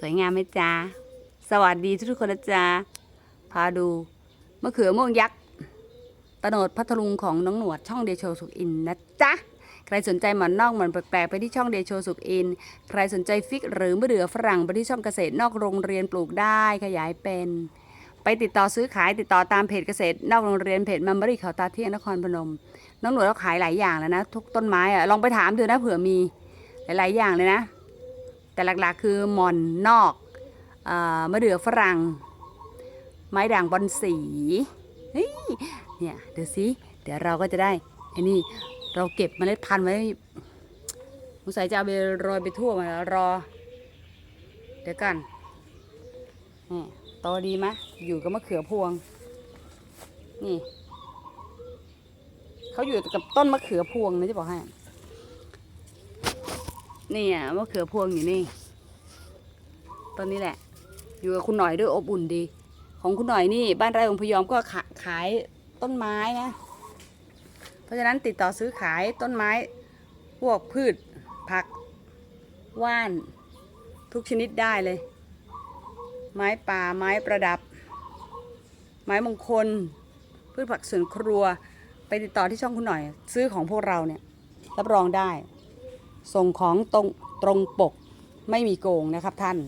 สวยงามไหมจ๊ะสวัสดีทุกคนนะจ๊ะพาดูมะเขือม่วงยักษ์ตโนดพัทลุงของน้องหนวดช่องเดโชสุขอินนะจ๊ะใครสนใจหมอนนอกหมอนแปลกๆไปที่ช่องเดโชสุขอิน ใครสนใจฟิกหรือมะเดื่อฝรั่งไปที่ช่องเกษตรนอกโรงเรียนปลูกได้ขยายเป็น ไปติดต่อซื้อขายติดต่อตามเพจเกษตรนอกโรงเรียนเพจมัมบรีเขาตาเที่ยงนครพนม น้องหนวดเราขายหลายอย่างแล้วนะ ทุกต้นไม้อะลองไปถามดูนะเผื่อมีหลายๆอย่างเลยนะ แต่หลักๆคือหมอนนอกอมะเดื่อฝรั่ง ไม้ด่างบอนสีเฮ้ยเนี่ยเดี๋ยวสิเดี๋ยวเราก็จะได้ไอ้นี่เราเก็บเมล็ดพันธุ์ไว้สงสัยจะเอาไปโรยไปทั่วมาแล้วรอ เดี๋ยวกันนี่โตดีไหมอยู่กับมะเขือพวง นี่เขาอยู่กับต้นมะเขือพวงนะจะบอกให้ นี่อะมะเขือพวงอยู่นี่ต้นนี้แหละ อยู่กับคุณหน่อยด้วยอบอุ่นดี ของคุณหน่อยนี่ บ้านไร่องพยอมก็ขาขายต้นไม้นะ เพราะฉะนั้นติดต่อซื้อขายต้นไม้ พวกพืช ผัก ว่าน ทุกชนิดได้เลย ไม้ป่าไม้ประดับ ไม้มงคล พืชผักสวนครัว ไปติดต่อที่ช่องคุณหน่อย ซื้อของพวกเราเนี่ย รับรองได้ ส่งของตรงตรงปกไม่มีโกงนะครับท่าน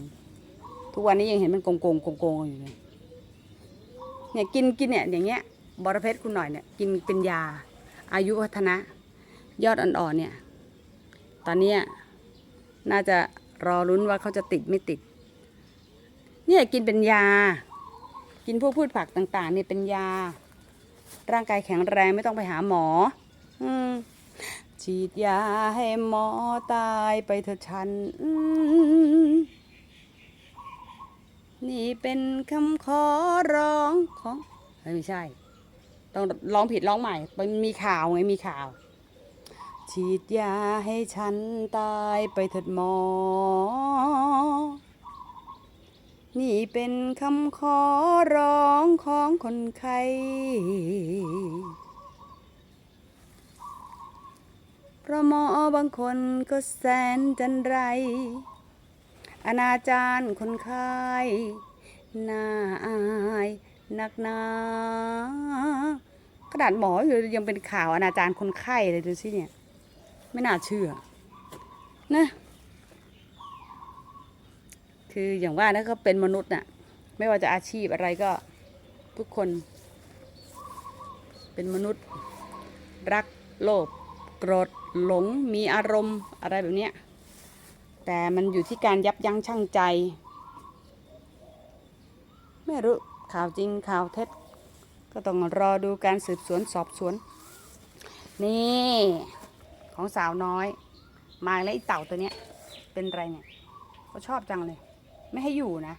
ทุกวันนี้ยังเห็นมันโกงโกงโกงโกงอยู่เลยเนี่ยกินกินเนี่ยอย่างเงี้ยบอระเพ็ดคุณหน่อยเนี่ยกินเป็นยา อายุวัฒนะ ยอดอ่อนๆเนี่ย ตอนเนี้ยน่าจะรอรุ้นว่าเขาจะติดไม่ติด เนี่ยกินเป็นยา กินพวกพืชผักต่างๆเนี่ยเป็นยา ร่างกายแข็งแรงไม่ต้องไปหาหมอ อืม ฉีดยาให้หมอตายไปเถอะฉัน นี่เป็นคำขอร้องของไม่ใช่ ต้องร้องผิดร้องใหม่มันมีข่าวไงมีข่าว ฉีดยาให้ฉันตายไปเถิดหมอ นี่เป็นคำขอร้องของคนไข้ เพราะหมอบางคนก็แสนจันไร อนาจารคนไข้น่าอายนักหนาขนาดหมออยู่ยังเป็นข่าวอนาจารคนไข้เลยดูสิเนี่ย ไม่น่าเชื่อนะคืออย่างว่านะก็เป็นมนุษย์น่ะ ไม่ว่าจะอาชีพอะไรก็ทุกคน เป็นมนุษย์ รักโลภโกรธ หลงมีอารมณ์อะไรแบบนี้แต่มันอยู่ที่การยับยั้งชั่งใจ ไม่รู้ข่าวจริงข่าวเท็จ ก็ต้องรอดูการสืบสวนสอบสวน นี่ของสาวน้อย มาแล้วไอ้เต่าตัวเนี้ย เป็นไรเนี่ยเขาชอบจังเลย ไม่ให้อยู่นะ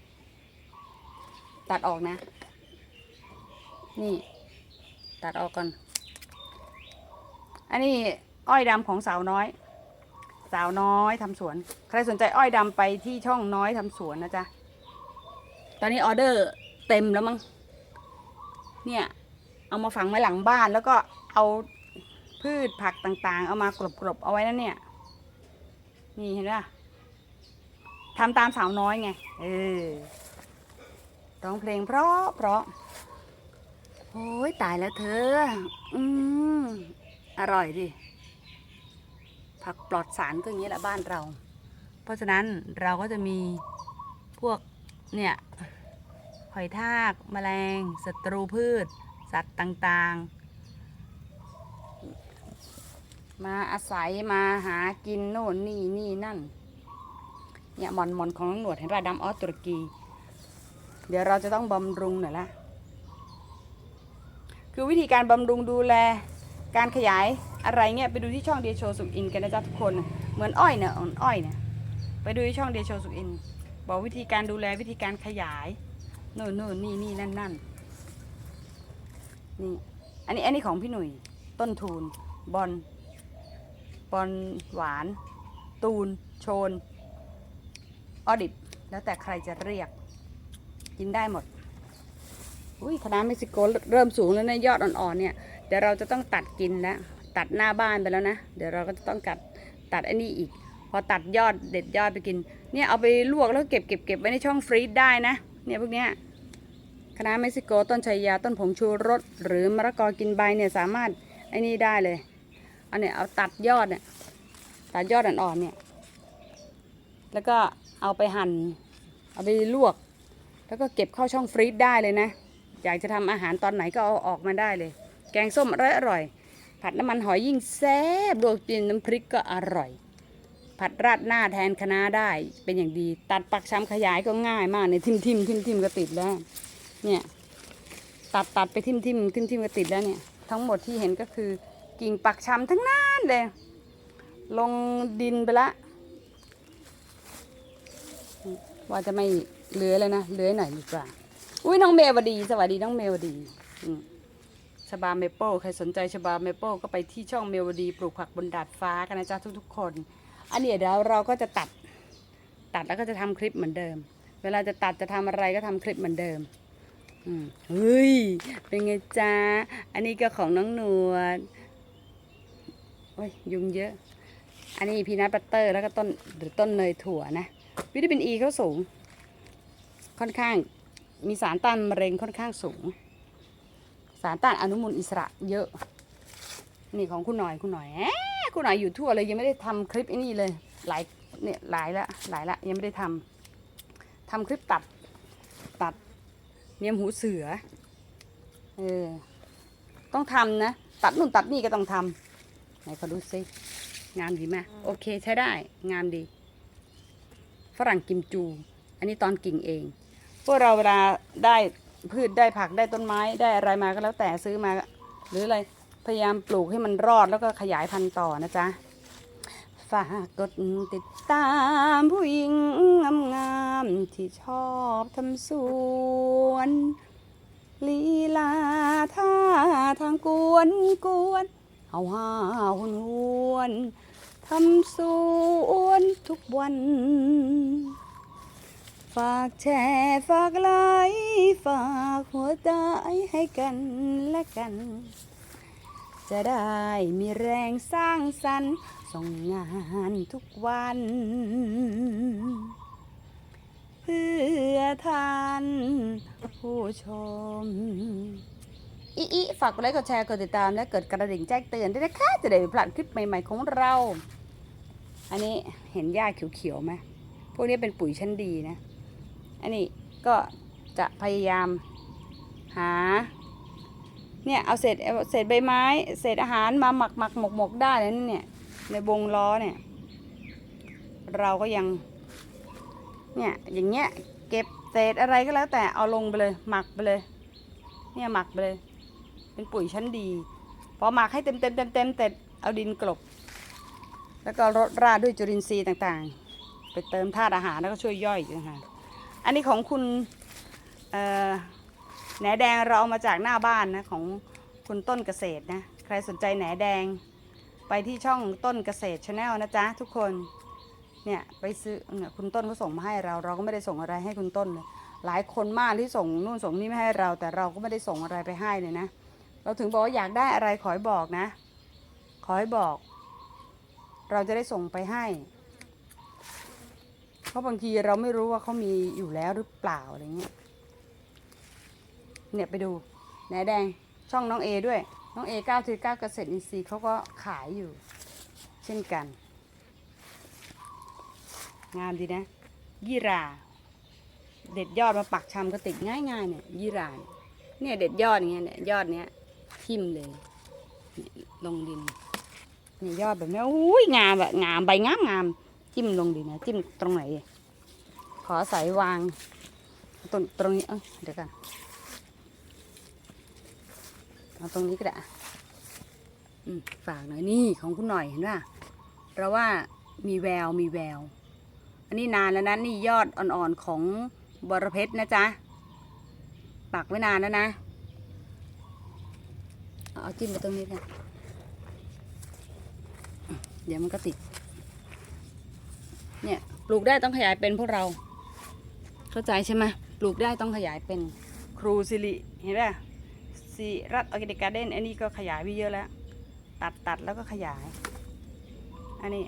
ตัดออกนะ นี่ ตัดออกก่อน อันนี้ อ้อยดำของสาวน้อย สาวน้อยทำสวน ใครสนใจอ้อยดำไปที่ช่องน้อยทำสวนนะจ๊ะ ตอนนี้ออเดอร์เต็มแล้วมั้ง เนี่ย เอามาฝังไว้หลังบ้านแล้วก็เอาพืชผักต่างๆ เอามากรบๆเอาไว้นั่นเนี่ย นี่เห็นป่ะทำตามสาวน้อยไง เออร้องเพลงเพราะเพราะโอ้ยตายแล้วเธอ อืม อร่อยดิ ผักปลอดสารก็อย่างนี้แหละบ้านเรา เพราะฉะนั้นเราก็จะมีพวกเนี่ยหอยทากแมลงศัตรูพืช สัตว์ต่างๆ มาอาศัยมาหากินโน่นนี่นี่นั่นเนี่ยหมอนหมอนของน้องหนวดเห็นป่ะดำออสตุรกี เดี๋ยวเราจะต้องบำรุงหน่อยละคือวิธีการบำรุงดูแล การขยายอะไรเงี้ยไปดูที่ช่องเดโชสุกอินกันนะจ๊ะทุกคน เหมือนอ้อยเนี่ยอ่อนอ้อยเนี่ยไปดูที่ช่องเดโชสุกอิน บอกวิธีการดูแลวิธีการขยายโน่นโน่นนี่นี่นั่นนั่นนี่อันนี้อันนี้ของพี่หนุ่ยต้นทูนบอลบอลหวาน ตูน โชน ออดิบ แล้วแต่ใครจะเรียก กินได้หมด อุ้ยคณะเม็กซิโกเริ่มสูงแล้วนะยอดอ่อนๆเนี่ย เดี๋ยวเราจะต้องตัดกินแล้วตัดหน้าบ้านไปแล้วนะ เดี๋ยวเราก็จะต้องกัดตัดอันนี้อีก พอตัดยอดเด็ดยอดไปกิน เนี่ยเอาไปลวกแล้วเก็บเก็บเก็บไว้ในช่องฟรีซได้นะ เนี่ยพวกเนี้ยคณะเม็กซิโกต้นชายาต้นผงชูรสหรือมะละกอกินใบเนี่ยสามารถไอ้นี่ได้เลยเอาเนี่ยเอาตัดยอดเนี่ยตัดยอดอ่อนๆเนี่ยแล้วก็เอาไปหั่นเอาไปลวก แล้วก็เก็บเข้าช่องฟรีซได้เลยนะ อยากจะทำอาหารตอนไหนก็เอาออกมาได้เลย แกงส้มอร่อยอร่อย ผัดน้ำมันหอยยิ่งแซ่บลวกจิ้มน้ำพริกก็อร่อย ผัดราดหน้าแทนคะน้าได้เป็นอย่างดี ตัดปักช้ำขยายก็ง่ายมากเนี่ยทิมทิมทิมทิมก็ติดแล้ว เนี่ยตัดตัดไปทิมทิมทิมทิมก็ติดแล้วเนี่ย ทั้งหมดที่เห็นก็คือกิ่งปักช้ำทั้งนั้นเลย ลงดินไปละว่าจะไม่เหลือเลยนะเหลือหน่อยดีกว่า อุ้ยน้องเมวดี สวัสดีน้องเมวดี อืม ชบาเมเปิลใครสนใจชบาเมเปิลก็ไปที่ช่องเมวดีปลูกผักบนดาดฟ้ากันนะจ๊ะทุกๆ คน อันนี้เดี๋ยวเราก็จะตัดตัดแล้วก็จะทำคลิปเหมือนเดิม เวลาจะตัดจะทำอะไรก็ทำคลิปเหมือนเดิมอืมเฮ้ยเป็นไงจ๊ะอันนี้ก็ของน้องหนวดโอ้ยยุงเยอะ อันนี้พีนัทบัตเตอร์แล้วก็ต้นหรือต้นเนยถั่วนะวิตามินอีเขาสูง ค่อนข้างมีสารต้านมะเร็งค่อนข้างสูง สารต้านอนุมูลอิสระเยอะ นี่ของคุณหน่อยคุณหน่อยแหมคุณหน่อยอยู่ทั่วเลยยังไม่ได้ทำคลิปไอ้นี่เลย หลายเนี่ยหลายละหลายละยังไม่ได้ทำทำคลิปตัดตัดเนียมหูเสือเออต้องทำนะ ตัดนู่นตัดนี่ก็ต้องทำไหนขอดูซิงามดีไหมโอเคใช้ได้งามดี ฝรั่งกิมจู อันนี้ตอนกิ่งเอง พวกเราเวลาได้ พืชได้ผักได้ต้นไม้ได้อะไรมาก็แล้วแต่ซื้อมา หรืออะไรพยายามปลูกให้มันรอดแล้วก็ขยายพันธุ์ต่อนะจ๊ะฝากกดติดตามผู้หญิงงามๆที่ชอบทำสวนลีลาท่าทางกวนกวนเอาห้าหุนหวนทำสวนทุกวัน ฝากแชร์ฝากไลค์ฝากหัวใจให้กันและกัน จะได้มีแรงสร้างสรรค์ส่งงานทุกวัน เพื่อท่านผู้ชมอีอีฝากกดไลค์กดแชร์กดติดตามและกดกระดิ่งแจ้งเตือนด้วยนะคะจะได้ไม่พลาดคลิปใหม่ ๆ ของเรา อันนี้เห็นหญ้าเขียวๆไหมพวกนี้เป็นปุ๋ยชั้นดีนะ อันนี้ก็จะพยายามหาเนี่ยเอาเศษเศษใบไม้ เศษอาหารมาหมักหมักหมกหมกได้แล้วนี่เนี่ยในวงล้อเนี่ยเราก็ยังเนี่ยอย่างเงี้ยเก็บเศษอะไรก็แล้วแต่เอาลงไปเลยหมักไปเลยเนี่ยหมักไปเลย เป็นปุ๋ยชั้นดีพอหมักให้เต็มเต็มเต็มเต็มเสร็จเอาดินกลบ แล้วก็รดราดด้วยจุลินทรีย์ต่างๆ ไปเติมธาตุอาหารแล้วก็ช่วยย่อยอีกนะคะ อันนี้ของคุณแหนแดงเราเอามาจากหน้าบ้านนะของคุณต้นเกษตรนะ ใครสนใจแหนแดง ไปที่ช่องต้นเกษตรชาแนลนะจ๊ะทุกคน เนี่ยไปซื้อเนี่ยคุณต้นก็ส่งมาให้เรา เราก็ไม่ได้ส่งอะไรให้คุณต้นเลย หลายคนมากที่ส่งนู่นส่งนี่ไม่ให้เรา แต่เราก็ไม่ได้ส่งอะไรไปให้เลยนะ เราถึงบอกว่าอยากได้อะไรขอให้บอกนะ ขอให้บอก เราจะได้ส่งไปให้ เพราะบางทีเราไม่รู้ว่าเขามีอยู่แล้วหรือเปล่าอะไรเงี้ย เนี่ยไปดูแหนแดงช่องน้องเอด้วย น้องเอเก้าทีเก้าเกษตรอินทรีย์เขาก็ขายอยู่ เช่นกัน งามดีนะ ยี่รา เด็ดยอดมาปักชำก็ติดง่ายๆเนี่ยยี่ราเนี่ยเนี่ยเด็ดยอดอย่างเงี้ยเนี่ยยอดเนี้ยทิ่มเลยเนี่ยลงดินเนี่ยยอดแบบนี้อุ้ยงามแบบงามใบงามงาม จิ้มลงดินะจิ้มตรงไหน ขอสายวางตรงตรงนี้เอ้ยเดี๋ยวกันเอาตรงนี้ก็ได้ฝากหน่อยนี่ของคุณหน่อยเห็นป่ะเราว่ามีแววมีแวว อันนี้นานแล้วนะนี่ยอดอ่อนๆของบรเพชรนะจ๊ะปักไว้นานแล้วนะเอาเอาจิ้มไปตรงนี้ค่ะเดี๋ยวมันก็ติด เนี่ยปลูกได้ต้องขยายเป็นพวกเรา เข้าใจใช่ไหมปลูกได้ต้องขยายเป็นครูสิริเห็นป่ะสีรัดออร์แกนิกการ์เด้นอันนี้ก็ขยายไปเยอะแล้ว ตัดตัดแล้วก็ขยาย อันนี้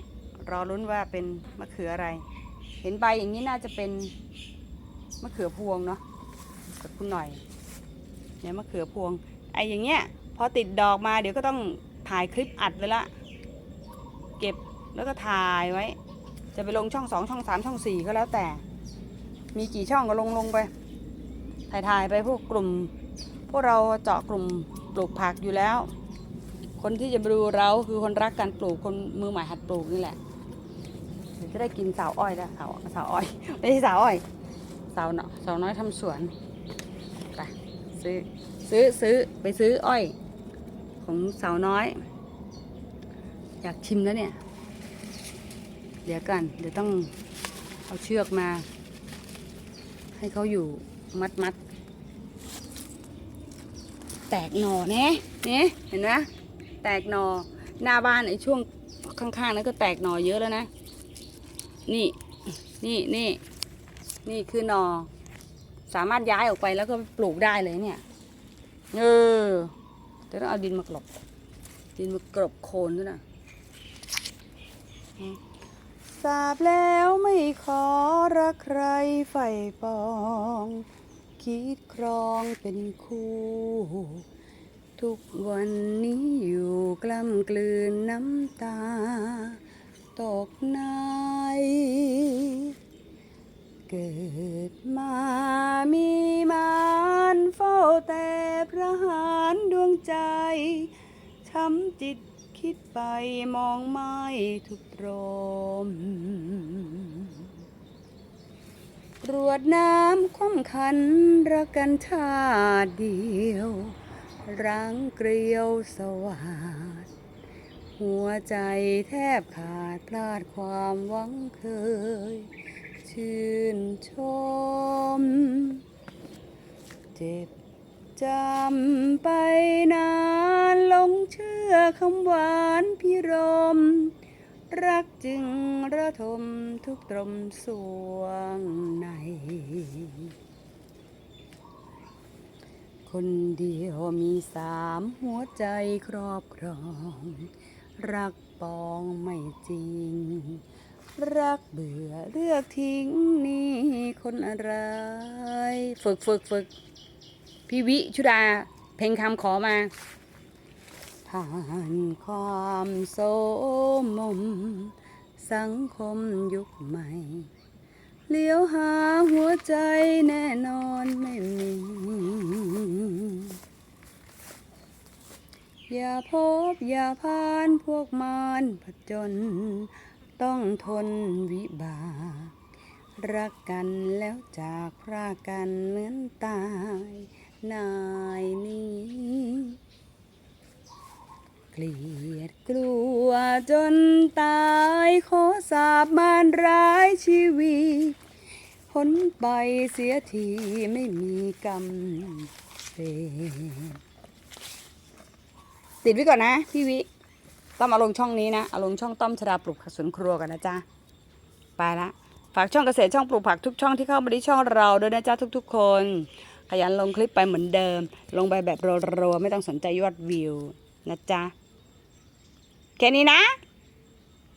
รอลุ้นว่าเป็นมะเขืออะไร เห็นใบอย่างนี้น่าจะเป็นมะเขือพวงเนาะกับคุณหน่อยเนี่ยมะเขือพวงไอ้อย่างเงี้ยพอติดดอกมาเดี๋ยวก็ต้องถ่ายคลิปอัดไว้ละ เก็บแล้วก็ถ่ายไว้ จะไปลงช่องสองช่องสามช่องสี่ก็แล้วแต่ มีกี่ช่องก็ลงลงไป ถ่ายถ่ายไปพวกกลุ่ม พวกเราเจาะกลุ่มปลูกผักอยู่แล้ว คนที่จะดูเราคือคนรักการปลูกคนมือใหม่หัดปลูกนี่แหละเดี๋ยวจะได้กินสาวอ้อยแล้วสาวสาวอ้อยไม่ใช่สาวอ้อยสาวเนาะสาวน้อยทำสวนไปซื้อซื้อซื้อไปซื้ออ้อย ของสาวน้อย อยากชิมแล้วเนี่ย เดี๋ยวกันเดี๋ยวต้องเอาเชือกมา ให้เขาอยู่มัดมัด แตกหน่อเนี่ยเนี่ยเห็นไหมแตกหน่อหน้าบ้านไอ้ช่วงข้างๆนั้นก็แตกหน่อเยอะแล้วนะ นี่นี่นี่นี่คือหนอ สามารถย้ายออกไปแล้วก็ปลูกได้เลยเนี่ย เออแต่ต้องเอาดินมากลบดินมากลบโคนด้วยนะ อืมทราบแล้วไม่ขอรักใครใฝ่ปอง คิดครองเป็นคู่ ทุกวันนี้อยู่กล้ำกลืนน้ำตา ตกในเกิดมามีมารเฝ้าแต่ประหารดวงใจช้ำจิต คิดไปมองไม่ทุกตรมรวดน้ำคว่ำคันรักกันชาเดียว รังเกลียวสวัสดหัวใจแทบขาดพลาดความหวังเคย ชื่นชม เจ็บ จำไปนานหลงเชื่อคำหวานพิรม รักจึงระทมทุกตรมสวงใน คนเดียวมีสามหัวใจครอบครอง รักปองไม่จริง รักเบื่อเลือกทิ้งนี่คนอะไร ฝึกฝึกฝึก พี่วิชุดา เพลงคำขอมาผ่านความโสมม สังคมยุคใหม่ เลี้ยวหาหัวใจแน่นอนไม่มี อย่าพบอย่าพานพวกมารผจญต้องทนวิบากรักกันแล้วจากพรากกันเหมือนตาย นายนี้เกลียดกลัวจนตายขอสาบมารร้ายชีวิตพ้นไปเสียทีไม่มีกรรมเวรติดไว้ก่อนนะพี่วิต้อมอาลงช่องนี้นะเอาลงช่องต้อมชดาปลูกผักสวนครัวกันนะจ๊ะไปละฝากช่องเกษตรช่องปลูกผักทุกช่องที่เข้ามาที่ช่องเราด้วยนะจ๊ะทุก ๆ คน ขยันลงคลิปไปเหมือนเดิม ลงไปแบบรัวๆไม่ต้องสนใจยอดวิวนะจ๊ะ แค่นี้นะ